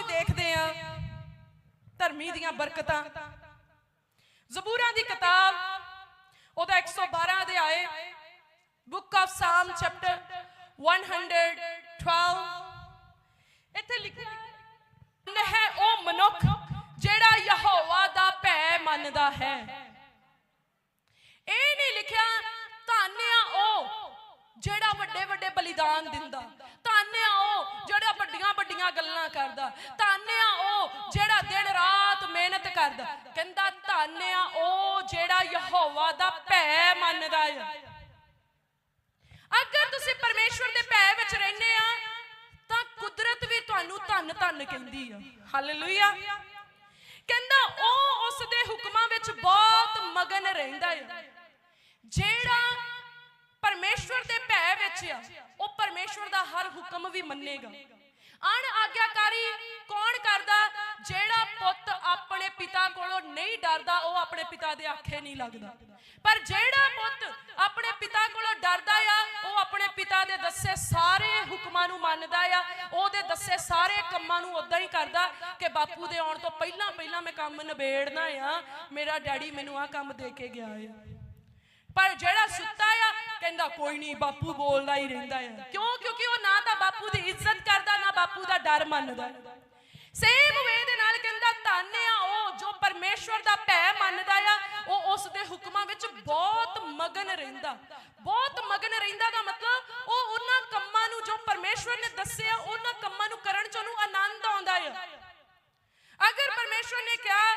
ਅਸੀਂ ਦੇਖਦੇ ਹਾਂ ਧਰਮੀ ਦੀਆਂ ਬਰਕਤਾਂ। ਜ਼ਬੂਰਾਂ ਦੀ ਕਿਤਾਬ, ਉਹਦਾ 112 ਦੇ ਆਏ ਬੁੱਕ ਆਫ ਸਾਮ ਚੈਪਟਰ 112 ਇੱਥੇ ਲਿਖਿਆ ਹੈ ਉਹ ਮਨੁੱਖ ਜਿਹੜਾ ਯਹੋਵਾ ਦਾ ਭੈ ਮੰਨਦਾ ਹੈ। ਇਹ ਨਹੀਂ ਲਿਖਿਆ, ਧੰਨ ਉਹ ਜਿਹੜਾ ਵੱਡੇ ਵੱਡੇ ਬਲੀਦਾਨ ਦਿੰਦਾ। ਵੱਡੀਆਂ ਗੱਲਾਂ ਕਰਦਾ। ਧੰਨਿਆ ਉਹ ਜਿਹੜਾ ਦਿਨ ਰਾਤ ਮਿਹਨਤ ਕਰਦਾ। ਕਹਿੰਦਾ ਧੰਨ ਉਹ ਜਿਹੜਾ ਯਹੋਵਾ ਦਾ ਭੈ ਮੰਨਦਾ ਆ। ਅਗਰ ਤੁਸੀਂ ਪਰਮੇਸ਼ਵਰ ਦੇ ਭੈ ਵਿੱਚ ਰਹਿੰਦੇ ਆ, ਤਾਂ ਕੁਦਰਤ ਵੀ ਤੁਹਾਨੂੰ ਧੰਨ ਧੰਨ ਕਹਿੰਦੀ ਆ। ਹਾਲੇਲੂਇਆ ਕਹਿੰਦਾ, ਉਹ ਉਸ ਦੇ ਹੁਕਮਾਂ ਵਿੱਚ ਬਹੁਤ ਮਗਨ ਰਹਿੰਦਾ ਹੈ ਜਿਹੜਾ ਪਰਮੇਸ਼ਵਰ ਦੇ ਭੈ ਵਿੱਚ ਆ, ਉਹ ਪਰਮੇਸ਼ਵਰ ਦਾ ਹਰ ਹੁਕਮ ਵੀ ਮੰਨੇਗਾ। ਅਣ ਆਗਿਆਕਾਰੀ ਕੌਣ ਕਰਦਾ? ਜਿਹੜਾ ਪੁੱਤ ਆਪਣੇ ਪਿਤਾ ਕੋਲੋਂ ਨਹੀਂ ਡਰਦਾ, ਉਹ ਆਪਣੇ ਪਿਤਾ ਦੇ ਆਖੇ ਨਹੀਂ ਲੱਗਦਾ। ਪਰ ਜਿਹੜਾ ਪੁੱਤ ਆਪਣੇ ਪਿਤਾ ਕੋਲੋਂ ਡਰਦਾ ਆ, ਉਹ ਆਪਣੇ ਪਿਤਾ ਦੇ ਦੱਸੇ ਸਾਰੇ ਹੁਕਮਾਂ ਨੂੰ ਮੰਨਦਾ ਆ। ਉਹਦੇ ਦੱਸੇ ਸਾਰੇ ਕੰਮਾਂ ਨੂੰ ਉਦਾਂ ਹੀ ਕਰਦਾ ਕਿ ਬਾਪੂ ਦੇ ਆਉਣ ਤੋਂ ਪਹਿਲਾਂ ਪਹਿਲਾਂ ਮੈਂ ਕੰਮ ਨਿਬੇੜਨਾ ਆ। ਮੇਰਾ ਡੈਡੀ ਮੈਨੂੰ ਆ ਕੰਮ ਦੇ ਕੇ ਗਿਆ ਆ। ਪਰ ਜਿਹੜਾ ਸੁੱਤਾ ਆ ਕਹਿੰਦਾ ਕੋਈ ਨਹੀਂ, ਬਾਪੂ ਬੋਲਦਾ ਹੀ ਰਹਿੰਦਾ ਆ। ਕਿਉਂ? ਕਿਉਂਕਿ ਉਹ ਨਾ ਤਾਂ ਬਾਪੂ ਦੀ ਇੱਜ਼ਤ ਕਰਦਾ, ਨਾ ਬਾਪੂ ਦਾ ਡਰ ਮੰਨਦਾ। ਸੇਮ ਵੇ ਦੇ ਨਾਲ ਕਹਿੰਦਾ, ਧੰਨ ਆ ਉਹ ਜੋ ਪਰਮੇਸ਼ਵਰ ਦਾ ਭੈ ਮੰਨਦਾ ਆ, ਉਹ ਉਸ ਦੇ ਹੁਕਮਾਂ ਵਿੱਚ ਬਹੁਤ ਮਗਨ ਰਹਿੰਦਾ। ਬਹੁਤ ਮਗਨ ਰਹਿੰਦਾ ਦਾ ਮਤਲਬ, ਉਹ ਉਹਨਾਂ ਕੰਮਾਂ ਨੂੰ ਜੋ ਪਰਮੇਸ਼ਵਰ ਨੇ ਦੱਸਿਆ, ਉਹਨਾਂ ਕੰਮਾਂ ਨੂੰ ਕਰਨ ਚ ਉਹਨੂੰ ਆਨੰਦ ਆਉਂਦਾ ਆ। ਅਗਰ ਪਰਮੇਸ਼ਵਰ ਨੇ ਕਿਹਾ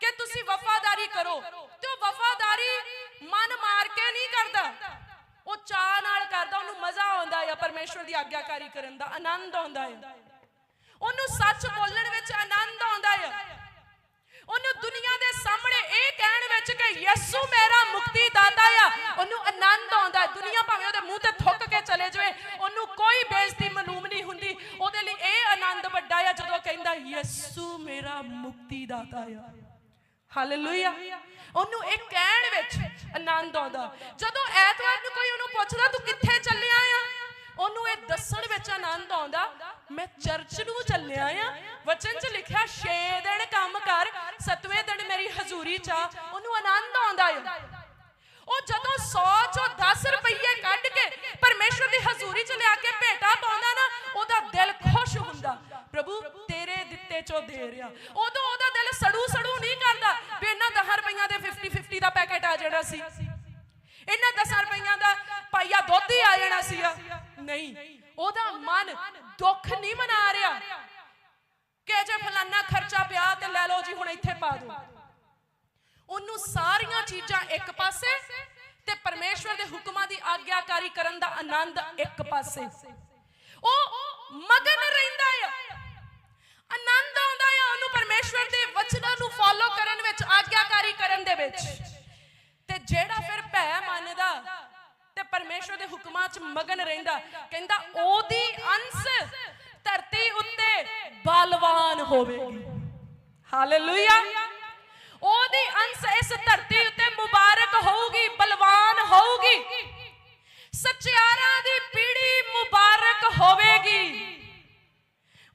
ਕਿ ਤੁਸੀਂ ਵਫਾਦਾਰੀ ਕਰੋ, ਤੇ ਉਹ ਵਫਾਦਾਰੀ ਮਨ ਮਾਰ ਕੇ ਨਹੀਂ ਕਰਦਾ। ਉਹ ਚਾਹ ਨਾਲ ਕਰਦਾ, ਉਹਨੂੰ ਮਜ਼ਾ ਆਉਂਦਾ ਹੈ ਪਰਮੇਸ਼ਵਰ ਦੀ ਆਗਿਆਕਾਰੀ ਕਰਨ ਦਾ, ਆਨੰਦ ਆਉਂਦਾ ਹੈ ਉਹਨੂੰ ਸੱਚ ਬੋਲਣ ਵਿੱਚ ਆਨੰਦ ਆਉਂਦਾ ਹੈ ਉਹਨੂੰ ਦੁਨੀਆ ਦੇ ਸਾਹਮਣੇ ਇਹ ਕਹਿਣ ਵਿੱਚ ਕਿ ਯਿਸੂ ਮੇਰਾ ਮੁਕਤੀ ਦਾਤਾ ਆ, ਉਹਨੂੰ ਆਨੰਦ ਆਉਂਦਾ। ਦੁਨੀਆ ਭਾਵੇਂ ਉਹਦੇ ਮੂੰਹ ਤੇ ਥੁੱਕ ਕੇ ਚਲੇ ਜਾਵੇ, ਉਹਨੂੰ ਕੋਈ ਬੇਇੱਜ਼ਤੀ ਮਾਲੂਮ ਨਹੀਂ ਹੁੰਦੀ। ਉਹਦੇ ਲਈ ਇਹ ਆਨੰਦ ਵੱਡਾ ਆ, ਜਦੋਂ ਕਹਿੰਦਾ, ਯਿਸੂ ਮੇਰਾ ਮੁਕਤੀ ਦਾਤਾ ਆ। ਹਾਲੇਲੂਇਆ ਉਹਨੂੰ ਇਹ ਕਹਿਣ ਵਿੱਚ ਆਨੰਦ ਆਉਂਦਾ। ਜਦੋਂ ਐਤਵਾਰ ਨੂੰ ਕੋਈ ਉਹਨੂੰ ਪੁੱਛਦਾ ਤੂੰ ਕਿੱਥੇ ਚੱਲਿਆ ਆ? ਉਹਨੂੰ ਇਹ ਦੱਸਣ ਵਿੱਚ ਆਨੰਦ ਆਉਂਦਾ ਮੈਂ ਚਰਚ ਨੂੰ ਚੱਲਿਆ ਆ। ਵਚਨ 'ਚ ਲਿਖਿਆ 6 ਦਿਨ ਕੰਮ ਕਰ ਸਤਵੇਂ ਦਿਨ ਮੇਰੀ ਹਜ਼ੂਰੀ 'ਚ ਉਹਨੂੰ ਆਨੰਦ ਆਉਂਦਾ ਆ। ਉਹ ਜਦੋਂ 100 ਚੋਂ 10 ਰੁਪਏ ਕੱਢ ਕੇ ਪਰਮੇਸ਼ਵਰ ਦੀ ਹਜ਼ੂਰੀ 'ਚ ਲਿਆ ਕੇ ਭੇਟਾ ਪਾਉਂਦਾ ਨਾ ਉਹਦਾ ਦਿਲ ਖੁਸ਼ ਹੁੰਦਾ ਪ੍ਰਭੂ ਤੇਰੇ ਦਿੱਤੇ ਚੋਂ ਦੇ ਰਿਹਾ। ਉਦੋਂ ਮਨ ਦੁੱਖ ਨਹੀਂ ਮਨਾ ਰਿਹਾ। ਕਿ ਜੇ ਫਲਾਨਾ ਖਰਚਾ ਪਿਆ ਤੇ ਲੈ ਲਓ ਜੀ, ਹੁਣ ਇੱਥੇ ਪਾ ਦਿਓ। ਉਹਨੂੰ ਸਾਰੀਆਂ ਚੀਜ਼ਾਂ ਇੱਕ ਪਾਸੇ ਤੇ ਪਰਮੇਸ਼ਵਰ ਦੇ ਹੁਕਮਾਂ ਦੀ ਆਗਿਆਕਾਰੀ ਕਰਨ ਦਾ ਆਨੰਦ ਇੱਕ ਪਾਸੇ। ਉਹ ਮਗਨ ਰਹਿੰਦਾ ਆ। ਆਨੰਦ ਆਉਂਦਾ ਆ ਉਹਨੂੰ ਪਰਮੇਸ਼ਵਰ ਦੇ ਵਚਨਾਂ ਨੂੰ ਪਰਮੇਸ਼ਵਰ 'ਚ ਮਗਨ ਰਹਿੰਦਾ। ਕਹਿੰਦਾ, ਉਹਦੀ ਅੰਸ਼ ਧਰਤੀ ਉੱਤੇ ਬਲਵਾਨ ਹੋਵੇਗੀ। ਹਾਲੇਲੂਇਆ ਉਹਦੀ ਅੰਸ਼ ਇਸ ਧਰਤੀ ਉੱਤੇ ਮੁਬਾਰਕ ਹੋਊਗੀ, ਬਲਵਾਨ ਹੋਊਗੀ। ਸੱਚਿਆਰਾਂ ਦੀ ਪੀੜੀ ਮੁਬਾਰਕ ਹੋਵੇਗੀ।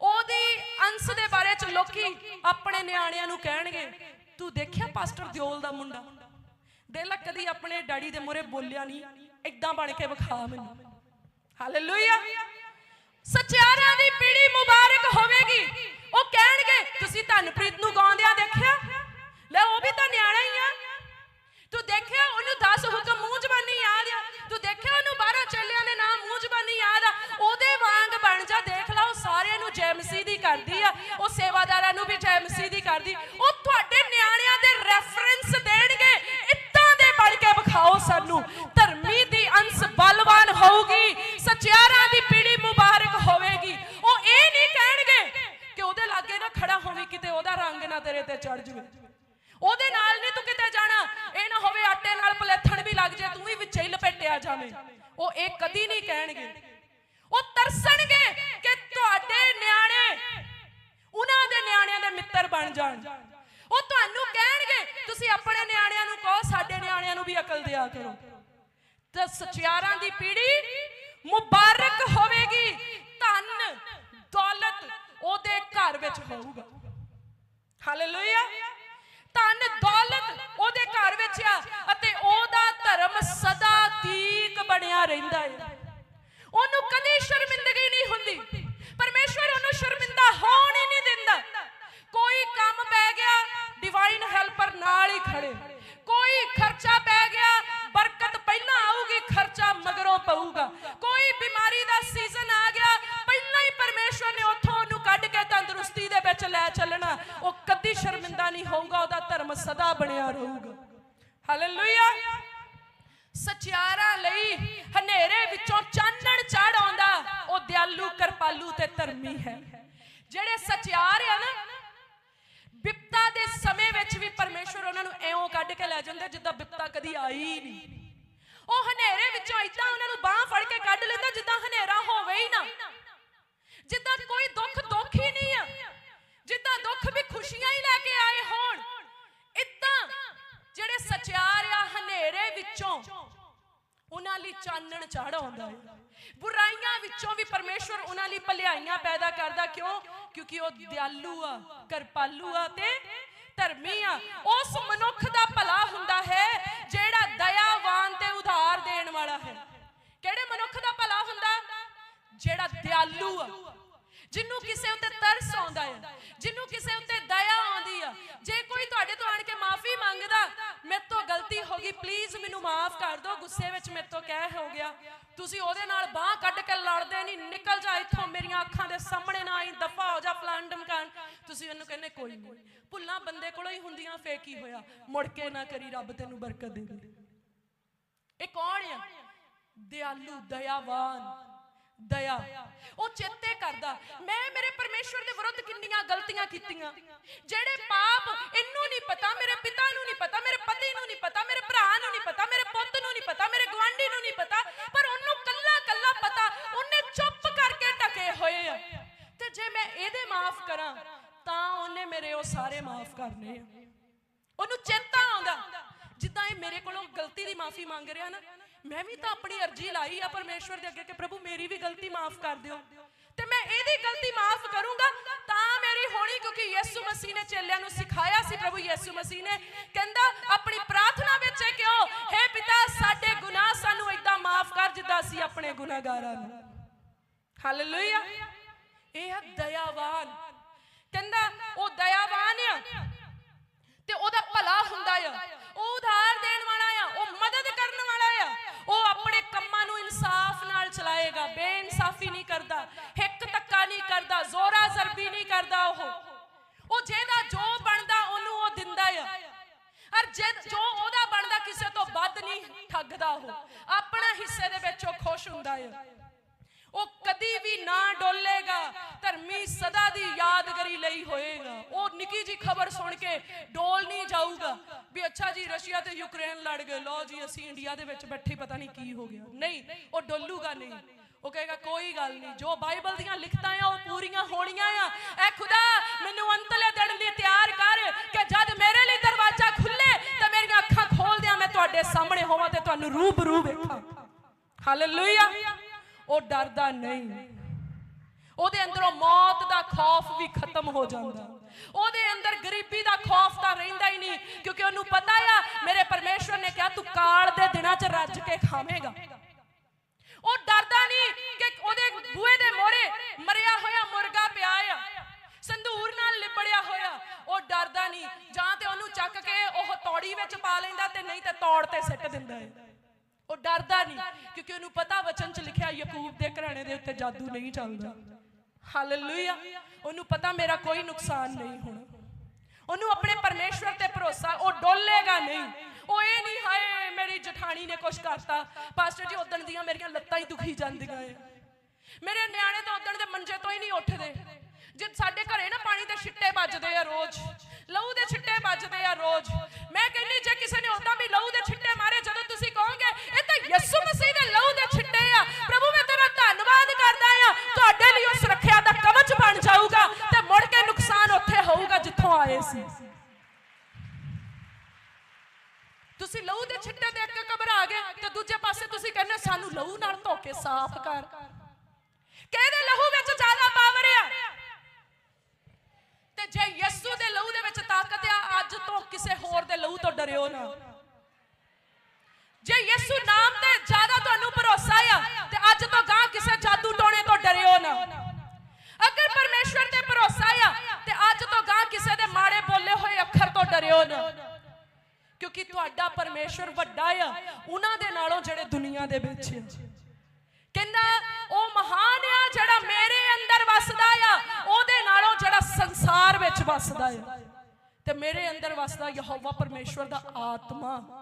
ਉਹਦੀ ਅੰਸ਼ ਦੇ ਬਾਰੇ ਚ ਲੋਕੀ ਆਪਣੇ ਨਿਆਣਿਆਂ ਨੂੰ ਕਹਿਣਗੇ, ਤੂੰ ਦੇਖਿਆ ਪਾਸਟਰ ਦਿਓਲ ਦਾ ਮੁੰਡਾ? ਦਿਲ ਕਦੀ ਆਪਣੇ ਡੈਡੀ ਦੇ ਮੂਹਰੇ ਬੋਲਿਆ ਨਹੀਂ ਇਦਾਂ ਬਣ ਕੇ ਵਿਖਾ ਮੈਨੂੰ। ਹਾਲੇਲੂਇਆ ਸੱਚਿਆਰਾਂ ਦੀ ਪੀੜ੍ਹੀ ਮੁਬਾਰਕ ਹੋਵੇਗੀ। ਉਹ ਕਹਿਣਗੇ, ਤੁਸੀਂ ਧਨਪ੍ਰੀਤ ਨੂੰ ਗਾਉਂਦਿਆਂ ਦੇਖਿਆ? ਲੈ, ਉਹ ਵੀ ਤਾਂ ਨਿਆਣਾ ਹੀ ਆ। ਤੂੰ ਦੇਖਿਆ, ਉਹਨੂੰ 10 ਹੁਕਮ ਮੂੰਹ ਜ਼ਬਾਨੀ ਯਾਦ ਆ? ਤੂੰ ਦੇਖਿਆ, ਉਹਨੂੰ 12 ਚੱਲਿਆਂ ਦੇ ਨਾਮ ਮੂੰਹ ਜ਼ਬਾਨੀ ਯਾਦ ਆ? ਉਹਦੇ ਵਾਂਗ ਬਣ ਜਾ, ਦੇਖ ਲਾ, ਉਹ ਸਾਰਿਆਂ ਨੂੰ ਜੈਮਸੀ ਦੀ ਕਰਦੀ ਆ। ਉਹ ਸੇਵਾਦਾਰਾਂ ਨੂੰ ਵੀ ਜੈਮਸੀ ਦੀ ਕਰਦੀ। ਉਹ ਵਿੱਚੇ ਹੀ ਉਹ ਇਹ ਕਦੀ ਨਹੀਂ ਕਹਿਣਗੇ। ਉਹ ਤਰਸਣਗੇ ਕਿ ਤੁਹਾਡੇ ਨਿਆਣੇ ਉਹਨਾਂ ਦੇ ਨਿਆਣਿਆਂ ਦੇ ਮਿੱਤਰ ਬਣ ਜਾਣ। ਉਹ ਤੁਹਾਨੂੰ ਕਹਿਣਗੇ, ਤੁਸੀਂ ਆਪਣੇ ਨਿਆਣਿਆਂ ਨੂੰ ਕਹੋ, ਸਾਡੇ ਨਿਆਣਿਆਂ ਨੂੰ ਵੀ ਅਕਲ ਦਿਆ ਕਰੋ। ਤੇ ਸਚਿਆਰਾਂ ਦੀ ਪੀੜ੍ਹੀ ਮੁਬਾਰਕ ਹੋਵੇਗੀ, ਧਨ, ਦੌਲਤ ਉਹਦੇ ਘਰ ਵਿੱਚ ਹੋਊਗਾ। ਹਾਲੇਲੂਇਆ ਧਨ, ਦੌਲਤ ਉਹਦੇ ਘਰ ਵਿੱਚ ਆ ਅਤੇ ਉਹਦਾ ਧਰਮ ਸਦਾ ਤੀਕ ਬਣਿਆ ਰਹਿੰਦਾ ਹੈ। ਉਹਨੂੰ ਕਦੀ ਸ਼ਰਮਿੰਦਗੀ ਨਹੀਂ ਹੁੰਦੀ। ਪਰਮੇਸ਼ਵਰ ਉਹਨੂੰ ਸ਼ਰਮਿੰਦਾ ਹੋਣ ਹੀ ਨਹੀਂ ਦਿੰਦਾ। ਕੋਈ ਕੰਮ ਪੈ ਗਿਆ ਡਿਵਾਈਨ ਹੈਲਪਰ ਨਾਲ ਹੀ ਖੜੇ। ਕੋਈ ਖਰਚਾ ਪੈ ਗਿਆ, ਬਰਕਤ ਪਹਿਲਾਂ ਆਊਗੀ, ਖਰਚਾ ਮਗਰੋਂ ਪਊਗਾ। ਕੋਈ ਬਿਮਾਰੀ ਦਾ ਸੀਜ਼ਨ ਆ ਗਿਆ, ਪਹਿਲਾਂ ਹੀ ਪਰਮੇਸ਼ਵਰ ਨੇ ਉੱਥੋਂ ਉਹਨੂੰ ਕੱਢ ਕੇ ਤੰਦਰੁਸਤੀ ਦੇ ਵਿੱਚ ਲੈ ਚੱਲਣਾ। ਉਹ ਕਦੀ ਸ਼ਰਮਿੰਦਾ ਨਹੀਂ ਹੋਊਗਾ, ਉਹਦਾ ਧਰਮ ਸਦਾ ਬਣਿਆ ਰਹੂਗਾ। ਹਾਲੇਲੂਇਆ ਸਚਿਆਰਾਂ ਲਈ ਹਨੇਰੇ ਵਿੱਚੋਂ ਚਾਨਣ ਚੜ ਆਉਂਦਾ, ਉਹ ਦਿਆਲੂ ਕਿਰਪਾਲੂ ਤੇ ਧਰਮੀ ਹੈ। ਜਿਹੜੇ ਸਚਿਆਰ ਆ ਨਾ, ਬਿਪਤਾ ਦੇ ਸਮੇਂ ਵਿੱਚ ਵੀ ਪਰਮੇਸ਼ਵਰ ਉਹਨਾਂ ਨੂੰ ਐਉਂ ਕੱਢ ਕੇ ਲੈ ਜਾਂਦਾ ਜਿੱਦਾਂ ਬਿਪਤਾ ਕਦੀ ਆਈ ਹੀ ਨਹੀਂ। ਉਹ ਹਨੇਰੇ ਵਿੱਚੋਂ ਇਦਾਂ ਉਹਨਾਂ ਨੂੰ ਬਾਹ ਫੜ ਕੇ ਕੱਢ ਲੈਂਦਾ ਜਿੱਦਾਂ ਹਨੇਰਾ ਹੋਵੇ ਹੀ ਨਾ। ਜਿੱਦਾਂ ਚਾਨਣ ਚੜ ਆਉਂਦਾ ਹੈ। ਬੁਰਾਈਆਂ ਵਿੱਚੋਂ ਵੀ ਪਰਮੇਸ਼ਵਰ ਉਹਨਾਂ ਲਈ ਭਲਾਈਆਂ ਪੈਦਾ ਕਰਦਾ ਕਿਉਂ? ਕਿਉਂਕਿ ਉਹ ਦਿਆਲੂ ਆ, ਕਿਰਪਾਲੂ ਆ ਤੇ ਧਰਮੀ ਆ। ਉਸ ਮਨੁੱਖ ਦਾ ਭਲਾ ਹੁੰਦਾ ਹੈ ਜਿਹੜਾ ਦਇਆਵਾਨ ਤੇ ਉਧਾਰ ਦੇਣ ਵਾਲਾ ਹੈ। ਕਿਹੜੇ ਮਨੁੱਖ ਦਾ ਭਲਾ ਹੁੰਦਾ? ਜਿਹੜਾ ਦਿਆਲੂ ਆ। ਜਿਹਨੂੰ ਕਿਸੇ ਉੱਤੇ ਤਰਸ ਆਉਂਦਾ ਹੈ ਜਿਹਨੂੰ ਕਿਸੇ ਉੱਤੇ ਦਇਆ ਆਉਂਦੀ ਆ, ਜੇ ਕੋਈ ਤੁਹਾਡੇ ਤੋਂ ਆਣ ਕੇ ਮਾਫੀ ਮੰਗਦਾ, ਮੇਰੇ ਤੋਂ ਗਲਤੀ ਹੋ ਗਈ ਪਲੀਜ਼ ਮੈਨੂੰ ਮਾਫ ਕਰ ਦਿਓ, ਗੁੱਸੇ ਵਿੱਚ ਮੇਰੇ ਤੋਂ ਕਹਿ ਹੋ ਗਿਆ। ਤੁਸੀਂ ਉਹਦੇ ਨਾਲ ਬਾਹ ਕੱਢ ਕੇ ਲੜਦੇ ਨਹੀਂ, ਨਿਕਲ ਜਾ ਇੱਥੋਂ, ਮੇਰੀਆਂ ਅੱਖਾਂ ਦੇ ਸਾਹਮਣੇ ਨਾ ਆਈ, ਦਫਾ ਹੋ ਜਾ ਫਲਾਨ ਡਮਕਾਨ ਤੁਸੀਂ ਉਹਨੂੰ ਕਹਿੰਦੇ, ਕੋਈ ਨਹੀਂ, ਭੁੱਲਾਂ ਬੰਦੇ ਕੋਲੋਂ ਹੀ ਹੁੰਦੀਆਂ, ਫੇਰ ਕੀ ਹੋਇਆ? ਮੁੜ ਕੇ ਨਾ ਕਰੀ ਰੱਬ ਤੈਨੂੰ ਬਰਕਤ ਦੇ ਇਹ ਕੌਣ ਆ? ਦਿਆਲੂ, ਦਇਆਵਾਨ। ਦਇਆ। ਉਹ ਚੇਤੇ ਕਰਦਾ, ਮੈਂ ਮੇਰੇ ਪਰਮੇਸ਼ਵਰ ਦੇ ਵਿਰੁੱਧ ਕਿੰਨੀਆਂ ਗਲਤੀਆਂ ਕੀਤੀਆਂ। ਜਿਹੜੇ ਪਾਪ ਇਹਨੂੰ ਨਹੀਂ ਪਤਾ, ਮੇਰੇ ਪਿਤਾ ਨੂੰ ਨਹੀਂ ਪਤਾ, ਮੇਰੇ ਪਤੀ ਨੂੰ ਨਹੀਂ ਪਤਾ, ਮੇਰੇ ਭਰਾ ਨੂੰ ਨਹੀਂ ਪਤਾ, ਮੇਰੇ ਪੁੱਤ ਨੂੰ ਨਹੀਂ ਪਤਾ, ਮੇਰੇ ਗਵਾਂਢੀ ਨੂੰ ਨਹੀਂ ਪਤਾ, ਪਰ ਉਹਨੂੰ ਕੱਲਾ ਕੱਲਾ ਪਤਾ, ਉਹਨੇ ਚੁੱਪ ਕਰਕੇ ਟਕੇ ਹੋਏ ਆ। ਤੇ ਜੇ ਮੈਂ ਇਹਦੇ ਮਾਫ ਕਰਾਂ, ਤਾਂ ਉਹਨੇ ਮੇਰੇ ਉਹ ਸਾਰੇ ਮਾਫ ਕਰਨੇ ਆ। ਉਹਨੂੰ ਚੇਤਾ ਆਉਂਦਾ, ਜਿੱਦਾਂ ਇਹ ਮੇਰੇ ਕੋਲੋਂ ਗਲਤੀ ਦੀ ਮਾਫੀ ਮੰਗ ਰਿਹਾ ਨਾ ਮੈਂ ਵੀ ਤਾਂ ਆਪਣੀ ਅਰਜ਼ੀ ਲਾਈ ਆ ਪਰਮੇਸ਼ਵਰ ਦੇ ਅੱਗੇ ਕਿ ਪ੍ਰਭੂ ਮੇਰੀ ਵੀ ਗਲਤੀ ਮਾਫ ਕਰ ਦਿਓ। ਤੇ ਮੈਂ ਇਹਦੀ ਗਲਤੀ ਮਾਫ ਕਰੂੰਗਾ, ਤਾਂ ਮੇਰੀ ਹੋਣੀ ਕਿਉਂਕਿ ਯਿਸੂ ਮਸੀਹ ਨੇ ਚੇਲਿਆਂ ਨੂੰ ਸਿਖਾਇਆ ਸੀ, ਪ੍ਰਭੂ ਯਿਸੂ ਮਸੀਹ ਨੇ। ਕਹਿੰਦਾ, ਆਪਣੀ ਪ੍ਰਾਰਥਨਾ ਵਿੱਚ ਇਹ ਕਿਉਂ ਹੈ ਪਿਤਾ, ਸਾਡੇ ਗੁਨਾਹ ਸਾਨੂੰ ਇਦਾਂ ਮਾਫ ਕਰ ਜਿੱਦਾਂ ਅਸੀਂ ਆਪਣੇ ਗੁਨਾਹਗਾਰਾਂ ਨੂੰ। ਹਾਲੇਲੂਇਆ ਇਹ ਆ ਦਇਆਵਾਨ। ਕਹਿੰਦਾ, ਉਹ ਦਇਆਵਾਨ ਆ ਤੇ ਉਹਦਾ ਭਲਾ ਹੁੰਦਾ ਆ। ਉਹ ਉਧਾਰ ਦੇਣ ਵਾਲਾ ਆ, ਉਹ ਮਦਦ ਕਰਨ ਵਾਲਾ ਨਾਲ ਚਲਾਏਗਾ ਬੇਇਨਸਾਫੀ ਨਹੀਂ ਕਰਦਾ, ਹਿੱਕ ਤੱਕਾ ਨਹੀਂ ਕਰਦਾ, ਜ਼ੋਰਾ ਜ਼ਰਬੀ ਨਹੀਂ ਕਰਦਾ ਉਹ। ਉਹ ਜਿਹਦਾ ਜੋ ਬਣਦਾ ਉਹਨੂੰ ਉਹ ਦਿੰਦਾ ਆ। ਅਰ ਜੋ ਉਹਦਾ ਬਣਦਾ ਕਿਸੇ ਤੋਂ ਵੱਧ ਨਹੀਂ ਠੱਗਦਾ ਉਹ। ਆਪਣਾ ਹਿੱਸੇ ਦੇ ਵਿੱਚ ਉਹ ਖੁਸ਼ ਹੁੰਦਾ ਆ। ਉਹ ਕਦੀ ਵੀ ਨਾ ਡੋਲੇਗਾ। ਧਰਮੀ ਸਦਾ ਦੀ ਯਾਦਗਰੀ ਲਈ ਹੋਏਗਾ। ਉਹ ਨਿੱਕੀ ਜੀ ਖਬਰ ਸੁਣ ਕੇ ਡੋਲ ਨਹੀਂ ਜਾਊਗਾ। ਵੀ ਅੱਛਾ ਜੀ, ਰਸ਼ੀਆ ਤੇ ਯੂਕਰੇਨ ਲੜ ਗਏ। ਲੋ ਜੀ, ਅਸੀਂ ਇੰਡੀਆ ਦੇ ਵਿੱਚ ਬੈਠੇ, ਪਤਾ ਨਹੀਂ ਕੀ ਹੋ ਗਿਆ। ਨਹੀਂ, ਉਹ ਡੋਲੂਗਾ ਨਹੀਂ। ਉਹ ਕਹੇਗਾ, ਕੋਈ ਗੱਲ ਨਹੀਂ। ਜੋ ਬਾਈਬਲ ਦੀਆਂ ਲਿਖਤਾਂ ਆ, ਉਹ ਪੂਰੀਆਂ ਹੋਣੀਆਂ ਆ। ਐ ਖੁਦਾ, ਮੈਨੂੰ ਅੰਤਲੇ ਦਿਨ ਲਈ ਤਿਆਰ ਕਰ ਕਿ ਜਦ ਮੇਰੇ ਲਈ ਦਰਵਾਜ਼ਾ ਖੁੱਲੇ, ਤਾਂ ਮੇਰੀਆਂ ਅੱਖਾਂ ਖੋਲ ਦਿਆਂ ਮੈਂ ਤੁਹਾਡੇ ਸਾਹਮਣੇ ਹੋਵਾਂ ਤੇ ਤੁਹਾਨੂੰ ਰੂਬਰੂ ਵੇਖਾਂ। ਹਾਲੇਲੂਇਆ ਉਹ ਡਰਦਾ ਨਹੀਂ। ਉਹਦੇ ਅੰਦਰੋਂ ਮੌਤ ਦਾ ਖੌਫ ਵੀ ਖਤਮ ਹੋ ਜਾਂਦਾ। ਉਹਦੇ ਅੰਦਰ ਗਰੀਬੀ ਦਾ ਖੌਫ ਤਾਂ ਰਹਿੰਦਾ ਹੀ ਨਹੀਂ, ਕਿਉਂਕਿ ਉਹਨੂੰ ਪਤਾ ਆ, ਮੇਰੇ ਪਰਮੇਸ਼ਵਰ ਨੇ ਕਿਹਾ, ਤੂੰ ਕਾਲ ਦੇ ਦਿਨਾਂ 'ਚ ਰੱਜ ਕੇ ਖਾਵੇਂਗਾ। ਉਹ ਡਰਦਾ ਨਹੀਂ ਕਿ ਉਹਦੇ ਬੂਹੇ ਜਾਦੂ ਨਹੀਂ ਚੱਲਦਾ। ਹਾਲੇਲੂਇਆ। ਉਹਨੂੰ ਪਤਾ ਮੇਰਾ ਕੋਈ ਨੁਕਸਾਨ ਨਹੀਂ ਹੋਣਾ। ਉਹਨੂੰ ਆਪਣੇ ਪਰਮੇਸ਼ਵਰ ਤੇ ਭਰੋਸਾ, ਉਹ ਡੋਲੇਗਾ ਨਹੀਂ। ਉਹ ਇਹ ਨਹੀਂ, ਹਾਏ, ਮੇਰੀ ਜਠਾਣੀ ਨੇ ਕੁਛ ਕਰਤਾ। ਪਾਸਟਰ ਜੀ ਉਦਣ ਦੀਆਂ ਮੇਰੀਆਂ ਲੱਤਾਂ ਹੀ ਦੁਖੀ ਜਾਂਦੀਆਂ ਏ। ਮੇਰੇ ਨਿਆਣੇ ਤਾਂ ਉਦਣ ਦੇ ਮੰਜੇ ਤੋਂ ਹੀ ਨਹੀਂ ਉੱਠਦੇ। ਜੇ ਸਾਡੇ ਘਰੇ ਨਾ ਪਾਣੀ ਦੇ ਛਿੱਟੇ ਵੱਜਦੇ ਆ ਰੋਜ਼, ਲਹੂ ਦੇ ਛਿੱਟੇ ਵੱਜਦੇ ਆ ਰੋਜ਼, ਮੈਂ ਕਹਿੰਨੀ ਜੇ ਕਿਸੇ ਨੇ ਉਦਾਂ ਵੀ ਲਹੂ ਦੇ ਛਿੱਟੇ ਮਾਰੇ ਜਦੋਂ ਤੁਸੀਂ ਕਹੋਗੇ ਇਹ ਤਾਂ ਯਿਸੂ ਮਸੀਹ ਦੇ ਲਹੂ ਦੇ ਛਿੱਟੇ ਆ ਪ੍ਰਭੂ ਮੈਂ ਤੇਰਾ ਧੰਨਵਾਦ ਕਰਦਾ ਆ ਤੁਹਾਡੇ ਲਈ ਉਹ ਸੁਰੱਖਿਆ ਦਾ ਕਵਚ ਬਣ ਜਾਊਗਾ ਤੇ ਮੁੜ ਕੇ ਨੁਕਸਾਨ ਉੱਥੇ ਹੋਊਗਾ ਜਿੱਥੋਂ ਆਏ ਸੀ ਤੁਸੀਂ ਲਹੂ ਦੇ ਛਿੱਟੇ ਦੇਖ ਕੇ ਘਬਰਾ ਗਏ ਤੇ ਦੂਜੇ ਪਾਸੇ ਤੁਸੀਂ ਕਹਿੰਦੇ ਸਾਨੂੰ ਲਹੂ ਨਾਲ ਧੋ ਕੇ ਸਾਫ਼ ਕਰ ਕਿਹਦੇ ਲਹੂ ਵਿੱਚ ਜ਼ਿਆਦਾ ਪਾਵਰ ਆ ਡਰਿਓ ਨਾ। ਜੇ ਯਿਸੂ ਨਾਮ ਤੇ ਜ਼ਿਆਦਾ ਤੁਹਾਨੂੰ ਭਰੋਸਾ ਆ, ਤੇ ਅੱਜ ਤੋਂ ਗਾਂ ਕਿਸੇ ਜਾਦੂ ਟੋਣੇ ਤੋਂ ਡਰਿਓ ਨਾ। ਅਗਰ ਪਰਮੇਸ਼ਵਰ ਤੇ ਭਰੋਸਾ ਆ, ਤੇ ਅੱਜ ਤੋਂ ਗਾਂ ਕਿਸੇ ਦੇ ਮਾੜੇ ਬੋਲੇ ਹੋਏ ਅੱਖਰ ਤੋਂ ਡਰਿਓ ਨਾ। ਕਿਉਂਕਿ ਤੁਹਾਡਾ ਪਰਮੇਸ਼ਵਰ ਵੱਡਾ ਆ, ਉਹਨਾਂ ਦੇ ਨਾਲੋਂ ਜਿਹੜੇ ਦੁਨੀਆ ਦੇ ਵਿੱਚ ਕਹਿੰਦਾ, ਉਹ ਮਹਾਨ ਆ ਜਿਹੜਾ ਮੇਰੇ ਅੰਦਰ ਵਸਦਾ ਆ, ਉਹਦੇ ਨਾਲੋਂ ਜਿਹੜਾ ਸੰਸਾਰ ਵਿੱਚ ਵਸਦਾ ਆ। ਤੇ ਮੇਰੇ ਅੰਦਰ ਵਸਦਾ ਯਹੋਵਾ ਪਰਮੇਸ਼ਵਰ ਦਾ ਆਤਮਾ।